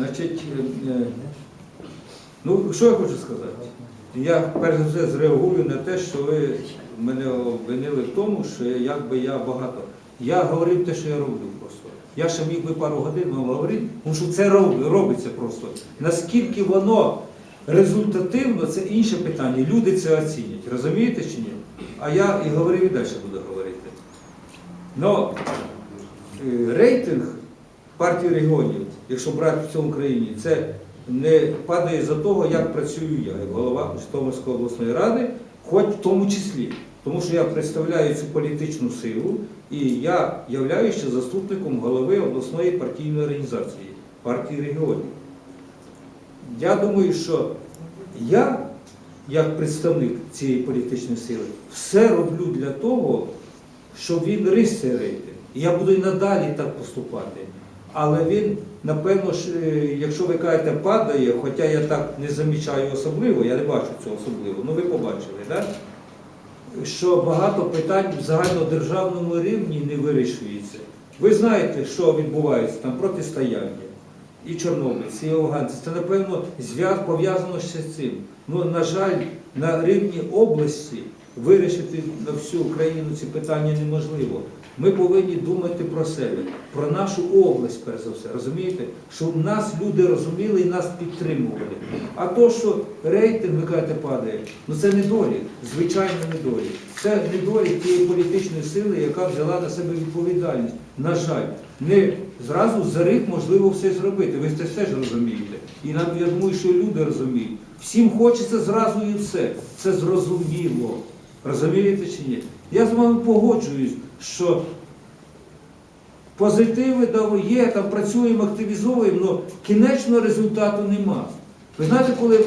Значить, е, е, ну що я хочу сказати? Я перш за все зреагую на те, що ви мене обвинили в тому, що якби я багато. Я говорив те, що я роблю просто. Я ще міг би пару годин вам говорити, тому що це робиться просто. Наскільки воно результативно, це інше питання. Люди це оцінять. Розумієте чи ні? А я і говорив і далі буду говорити. Но е, рейтинг партії регіонів, якщо брати в цьому країні, це не падає за того, як працюю я, як голова Житомирської обласної ради, хоч в тому числі. Тому що я представляю цю політичну силу і я являюся заступником голови обласної партійної організації партії регіонів. Я думаю, що я, як представник цієї політичної сили, все роблю для того, щоб він ріс цей рейтинг. І я буду і надалі так поступати. Але він, напевно, ж, е, якщо ви кажете, падає, хоча я так не замічаю особливо, я не бачу цього особливо, ну ви побачили, так? що багато питань в загальнодержавному рівні не вирішується. Ви знаєте, що відбувається там протистояння. І чорнобильці, і афганці. Це, напевно, пов'язано з цим. Ну, на жаль, на рівні області вирішити на всю Україну ці питання неможливо. Ми повинні думати про себе, про нашу область, перш за все, розумієте? Щоб нас люди розуміли і нас підтримували. А то, що рейтинг, ви кажете, падає, ну це недолік, звичайно недолік. Це недолік тієї політичної сили, яка взяла на себе відповідальність. На жаль, не зразу за рік можливо все зробити. Ви це все ж розумієте. І нам, я думаю, що люди розуміють. Всім хочеться зразу і все. Це зрозуміло. Розумієте чи ні? Я з вами погоджуюсь, що позитиви да, є, там працюємо, активізовуємо, але кінечного результату нема. Ви знаєте, коли